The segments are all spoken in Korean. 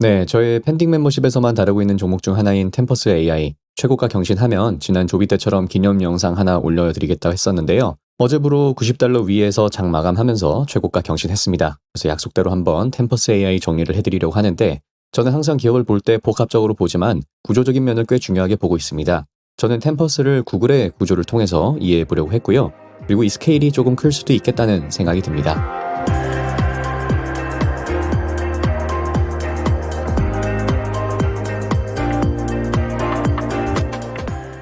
네, 저의 팬딩 멤버십에서만 다루고 있는 종목 중 하나인 템퍼스 AI 최고가 경신하면 지난 조비 때처럼 기념 영상 하나 올려드리겠다고 했었는데요. 어제부로 90달러 위에서 장 마감하면서 최고가 경신했습니다. 그래서 약속대로 한번 템퍼스 AI 정리를 해드리려고 하는데 저는 항상 기업을 볼 때 복합적으로 보지만 구조적인 면을 꽤 중요하게 보고 있습니다. 저는 템퍼스를 구글의 구조를 통해서 이해해 보려고 했고요. 그리고 이 스케일이 조금 클 수도 있겠다는 생각이 듭니다.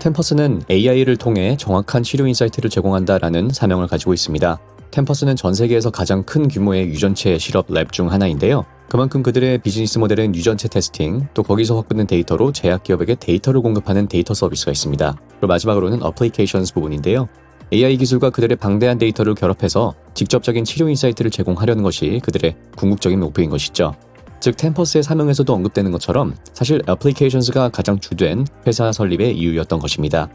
템퍼스는 AI를 통해 정확한 치료 인사이트를 제공한다라는 사명을 가지고 있습니다. 템퍼스는 전 세계에서 가장 큰 규모의 유전체 실업 랩 중 하나인데요. 그만큼 그들의 비즈니스 모델은 유전체 테스팅, 또 거기서 확보된 데이터로 제약 기업에게 데이터를 공급하는 데이터 서비스가 있습니다. 그리고 마지막으로는 어플리케이션스 부분인데요. AI 기술과 그들의 방대한 데이터를 결합해서 직접적인 치료 인사이트를 제공하려는 것이 그들의 궁극적인 목표인 것이죠. 즉 템퍼스의 사명에서도 언급되는 것처럼 사실 애플리케이션스가 가장 주된 회사 설립의 이유였던 것입니다.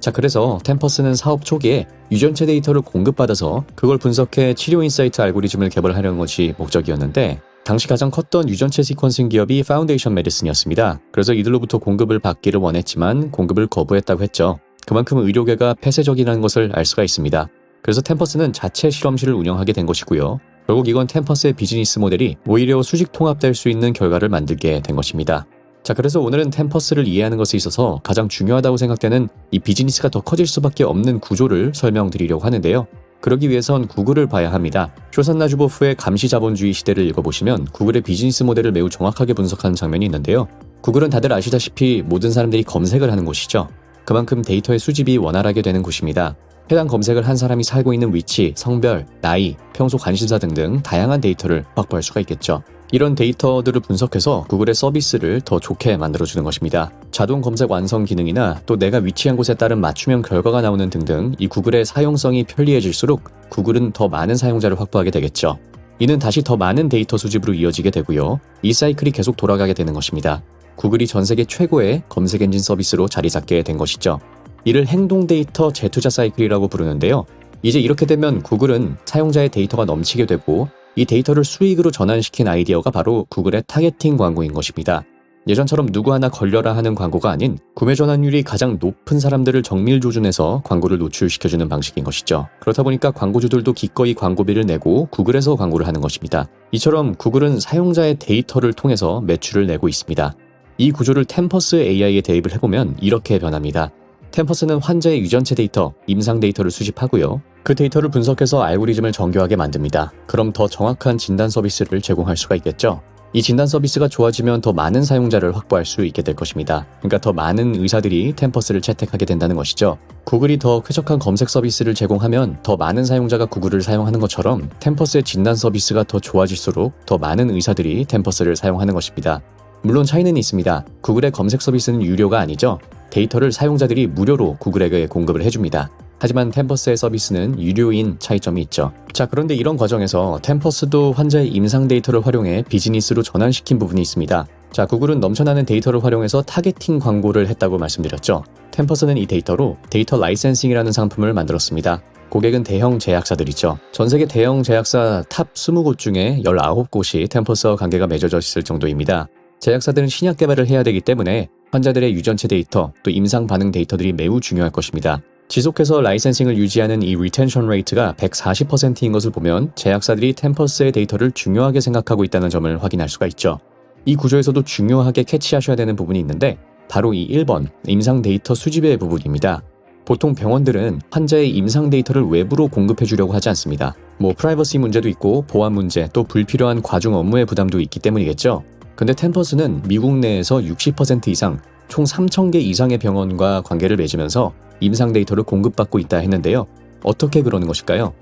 자 그래서 템퍼스는 사업 초기에 유전체 데이터를 공급받아서 그걸 분석해 치료 인사이트 알고리즘을 개발하려는 것이 목적이었는데 당시 가장 컸던 유전체 시퀀싱 기업이 파운데이션 메디슨이었습니다. 그래서 이들로부터 공급을 받기를 원했지만 공급을 거부했다고 했죠. 그만큼 의료계가 폐쇄적이라는 것을 알 수가 있습니다. 그래서 템퍼스는 자체 실험실을 운영하게 된 것이고요. 결국 이건 템퍼스의 비즈니스 모델이 오히려 수직 통합될 수 있는 결과를 만들게 된 것입니다. 자, 그래서 오늘은 템퍼스를 이해하는 것에 있어서 가장 중요하다고 생각되는 이 비즈니스가 더 커질 수밖에 없는 구조를 설명드리려고 하는데요. 그러기 위해선 구글을 봐야 합니다. 쇼산나 주보프의 감시 자본주의 시대를 읽어보시면 구글의 비즈니스 모델을 매우 정확하게 분석하는 장면이 있는데요. 구글은 다들 아시다시피 모든 사람들이 검색을 하는 곳이죠. 그만큼 데이터의 수집이 원활하게 되는 곳입니다. 해당 검색을 한 사람이 살고 있는 위치, 성별, 나이, 평소 관심사 등등 다양한 데이터를 확보할 수가 있겠죠. 이런 데이터들을 분석해서 구글의 서비스를 더 좋게 만들어주는 것입니다. 자동 검색 완성 기능이나 또 내가 위치한 곳에 따른 맞춤형 결과가 나오는 등등 이 구글의 사용성이 편리해질수록 구글은 더 많은 사용자를 확보하게 되겠죠. 이는 다시 더 많은 데이터 수집으로 이어지게 되고요. 이 사이클이 계속 돌아가게 되는 것입니다. 구글이 전 세계 최고의 검색 엔진 서비스로 자리 잡게 된 것이죠. 이를 행동 데이터 재투자 사이클이라고 부르는데요. 이제 이렇게 되면 구글은 사용자의 데이터가 넘치게 되고 이 데이터를 수익으로 전환시킨 아이디어가 바로 구글의 타겟팅 광고인 것입니다. 예전처럼 누구 하나 걸려라 하는 광고가 아닌 구매 전환율이 가장 높은 사람들을 정밀 조준해서 광고를 노출시켜주는 방식인 것이죠. 그렇다 보니까 광고주들도 기꺼이 광고비를 내고 구글에서 광고를 하는 것입니다. 이처럼 구글은 사용자의 데이터를 통해서 매출을 내고 있습니다. 이 구조를 템퍼스 AI에 대입을 해보면 이렇게 변합니다. 템퍼스는 환자의 유전체 데이터, 임상 데이터를 수집하고요. 그 데이터를 분석해서 알고리즘을 정교하게 만듭니다. 그럼 더 정확한 진단 서비스를 제공할 수가 있겠죠. 이 진단 서비스가 좋아지면 더 많은 사용자를 확보할 수 있게 될 것입니다. 그러니까 더 많은 의사들이 템퍼스를 채택하게 된다는 것이죠. 구글이 더 쾌적한 검색 서비스를 제공하면 더 많은 사용자가 구글을 사용하는 것처럼 템퍼스의 진단 서비스가 더 좋아질수록 더 많은 의사들이 템퍼스를 사용하는 것입니다. 물론 차이는 있습니다. 구글의 검색 서비스는 유료가 아니죠. 데이터를 사용자들이 무료로 구글에게 공급을 해줍니다. 하지만 템퍼스의 서비스는 유료인 차이점이 있죠. 자, 그런데 이런 과정에서 템퍼스도 환자의 임상 데이터를 활용해 비즈니스로 전환시킨 부분이 있습니다. 자, 구글은 넘쳐나는 데이터를 활용해서 타겟팅 광고를 했다고 말씀드렸죠. 템퍼스는 이 데이터로 데이터 라이센싱이라는 상품을 만들었습니다. 고객은 대형 제약사들이죠. 전 세계 대형 제약사 탑 20곳 중에 19곳이 템퍼스와 관계가 맺어져 있을 정도입니다. 제약사들은 신약 개발을 해야 되기 때문에 환자들의 유전체 데이터 또 임상 반응 데이터들이 매우 중요할 것입니다. 지속해서 라이센싱을 유지하는 이 리텐션 레이트가 140%인 것을 보면 제약사들이 템퍼스의 데이터를 중요하게 생각하고 있다는 점을 확인할 수가 있죠. 이 구조에서도 중요하게 캐치하셔야 되는 부분이 있는데 바로 이 1번 임상 데이터 수집의 부분입니다. 보통 병원들은 환자의 임상 데이터를 외부로 공급해 주려고 하지 않습니다. 뭐 프라이버시 문제도 있고 보안 문제 또 불필요한 과중 업무의 부담도 있기 때문이겠죠. 근데 템퍼스는 미국 내에서 60% 이상 총 3,000개 이상의 병원과 관계를 맺으면서 임상 데이터를 공급받고 있다 했는데요. 어떻게 그러는 것일까요?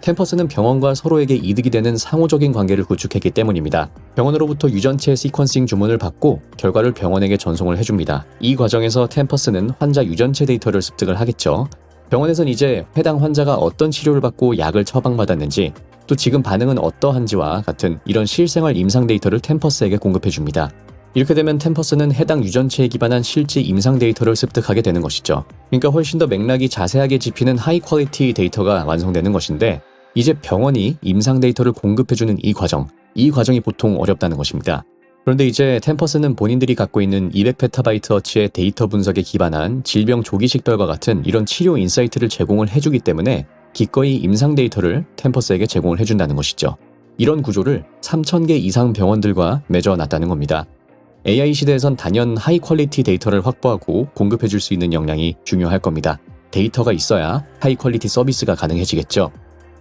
캠퍼스는 병원과 서로에게 이득이 되는 상호적인 관계를 구축했기 때문입니다. 병원으로부터 유전체 시퀀싱 주문을 받고 결과를 병원에게 전송을 해줍니다. 이 과정에서 캠퍼스는 환자 유전체 데이터를 습득을 하겠죠. 병원에선 이제 해당 환자가 어떤 치료를 받고 약을 처방받았는지 또 지금 반응은 어떠한지와 같은 이런 실생활 임상 데이터를 템퍼스에게 공급해 줍니다. 이렇게 되면 템퍼스는 해당 유전체에 기반한 실제 임상 데이터를 습득하게 되는 것이죠. 그러니까 훨씬 더 맥락이 자세하게 짚히는 하이 퀄리티 데이터가 완성되는 것인데 이제 병원이 임상 데이터를 공급해주는 이 과정, 이 과정이 보통 어렵다는 것입니다. 그런데 이제 템퍼스는 본인들이 갖고 있는 200페타바이트어치의 데이터 분석에 기반한 질병 조기 식별과 같은 이런 치료 인사이트를 제공을 해주기 때문에 기꺼이 임상 데이터를 템퍼스에게 제공을 해준다는 것이죠. 이런 구조를 3,000개 이상 병원들과 맺어놨다는 겁니다. AI 시대에선 단연 하이 퀄리티 데이터를 확보하고 공급해줄 수 있는 역량이 중요할 겁니다. 데이터가 있어야 하이 퀄리티 서비스가 가능해지겠죠.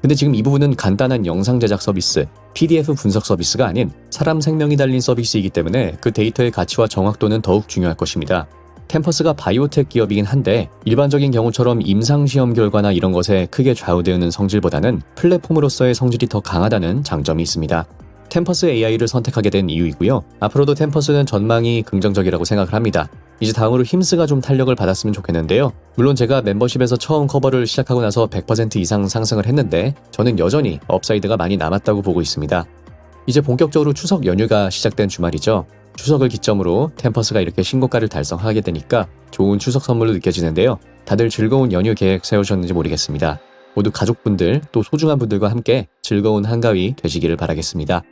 근데 지금 이 부분은 간단한 영상 제작 서비스, PDF 분석 서비스가 아닌 사람 생명이 달린 서비스이기 때문에 그 데이터의 가치와 정확도는 더욱 중요할 것입니다. 캠퍼스가 바이오텍 기업이긴 한데 일반적인 경우처럼 임상시험 결과나 이런 것에 크게 좌우되는 성질보다는 플랫폼으로서의 성질이 더 강하다는 장점이 있습니다. 템퍼스 AI를 선택하게 된 이유이고요. 앞으로도 템퍼스는 전망이 긍정적이라고 생각을 합니다. 이제 다음으로 힘스가 좀 탄력을 받았으면 좋겠는데요. 물론 제가 멤버십에서 처음 커버를 시작하고 나서 100% 이상 상승을 했는데 저는 여전히 업사이드가 많이 남았다고 보고 있습니다. 이제 본격적으로 추석 연휴가 시작된 주말이죠. 추석을 기점으로 템퍼스가 이렇게 신고가를 달성하게 되니까 좋은 추석 선물로 느껴지는데요. 다들 즐거운 연휴 계획 세우셨는지 모르겠습니다. 모두 가족분들 또 소중한 분들과 함께 즐거운 한가위 되시기를 바라겠습니다.